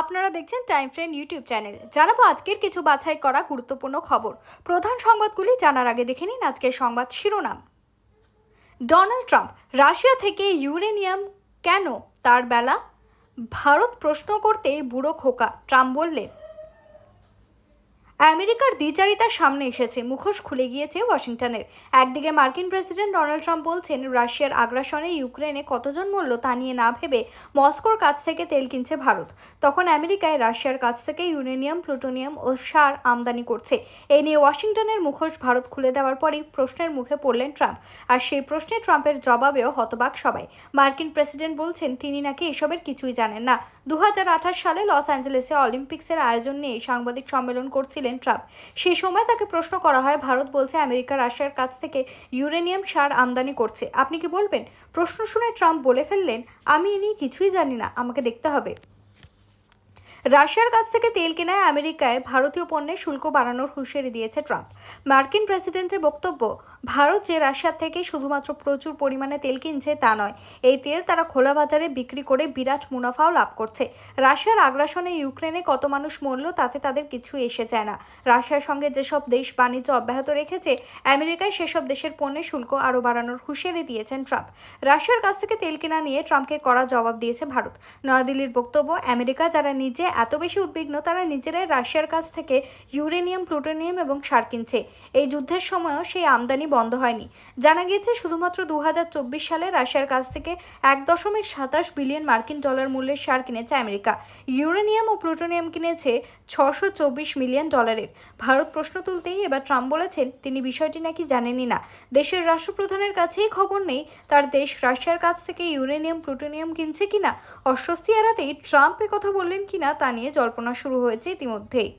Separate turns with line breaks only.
আপনারা দেখছেন time friend YouTube channel জানাব আজকের কিছু বাছাই করা গুরুত্বপূর্ণ খবর। প্রধান সংবাদগুলি জানার আগে দেখে নিন আজকের সংবাদ শিরোনাম। ডোনাল্ড ট্রাম্প রাশিয়া থেকে ইউরেনিয়াম কেন তার বেলা? ভারত প্রশ্ন করতে বুড়ো খোকা, ট্রাম্প বললেন আমেরিকার দ্বিচারিতার সামনে এসেছে, মুখোশ খুলে গিয়েছে ওয়াশিংটনের। একদিকে মার্কিন প্রেসিডেন্ট ডোনাল্ড ট্রাম্প বলছেন, রাশিয়ার আগ্রাসনে ইউক্রেনে কতজন মরল তা নিয়ে না ভেবে মস্কোর কাছ থেকে তেল কিনছে ভারত। তখন আমেরিকায় রাশিয়ার কাছ থেকে ইউরেনিয়াম, প্লুটোনিয়াম ও সার আমদানি করছে। এই নিয়ে ওয়াশিংটনের মুখোশ ভারত খুলে দেওয়ার পরই প্রশ্নের মুখে পড়লেন ট্রাম্প। আর সেই প্রশ্নে ট্রাম্পের জবাবেও হতবাক সবাই। মার্কিন প্রেসিডেন্ট বলছেন, তিনি নাকি এসবের কিছুই জানেন না। দু সালে লস অ্যাঞ্জেলেসে অলিম্পিক্সের আয়োজন নিয়ে সাংবাদিক সম্মেলন করছিলেন ট্রাম্প। সেই সময় তাকে প্রশ্ন করা হয়, ভারত বলছে আমেরিকা রাশিয়ার কাছ থেকে ইউরেনিয়াম সার আমদানি করছে। আপনি কি বলবেন? প্রশ্ন শুনে ট্রাম্প বলে ফেললেন, আমি এ নিয়ে কিছুই জানি না, আমাকে দেখতে হবে। রাশিয়ার কাছ থেকে তেল কেনায় আমেরিকায় ভারতীয় পণ্যের শুল্ক বাড়ানোর হুঁশিয়ারি দিয়েছে ট্রাম্প। মার্কিন প্রেসিডেন্টের বক্তব্য, ভারত যে রাশিয়ার থেকে শুধুমাত্র প্রচুর পরিমাণে তেল কিনছে তা নয়, এই তেল তারা খোলা বাজারে বিক্রি করে বিরাট মুনাফাও লাভ করছে। রাশিয়ার আগ্রাসনে ইউক্রেনে কত মানুষ মরল তাতে তাদের কিছু এসে যায় না। রাশিয়ার সঙ্গে যেসব দেশ বাণিজ্য অব্যাহত রেখেছে, আমেরিকায় সেসব দেশের পণ্যের শুল্ক আরও বাড়ানোর হুঁশিয়ারি দিয়েছেন ট্রাম্প। রাশিয়ার কাছ থেকে তেল কেনা নিয়ে ট্রাম্পকে কড়া জবাব দিয়েছে ভারত। নয়াদিল্লির বক্তব্য, আমেরিকা যারা নিজে এত বেশি উদ্বিগ্ন তারা নিজেরাই রাশিয়ার কাছ থেকে ইউরেনিয়াম, প্লুটোনিয়াম এবং সার কিনছে। এই যুদ্ধের সময়ও সেই আমদানি বন্ধ হয়নি। জানা গিয়েছে, শুধুমাত্র দু হাজার চব্বিশ সালে রাশিয়ার কাছ থেকে এক দশমিক সাতাশ বিলিয়ন মার্কিন ডলার মূল্যের সার কিনেছে আমেরিকা। ইউরেনিয়াম ও প্লুটোনিয়াম কিনেছে ছশো চব্বিশ মিলিয়ন ডলারের। ভারত প্রশ্ন তুলতেই এবার ট্রাম্প বলেছেন, তিনি বিষয়টি নাকি জানেনই না। দেশের রাষ্ট্রপ্রধানের কাছেই খবর নেই, তার দেশ রাশিয়ার কাছ থেকে ইউরেনিয়াম, প্লুটোনিয়াম কিনছে কিনা। অস্বস্তি এড়াতেই ট্রাম্প কথা বললেন কিনা তা নিয়ে জল্পনা শুরু হয়েছে ইতিমধ্যেই।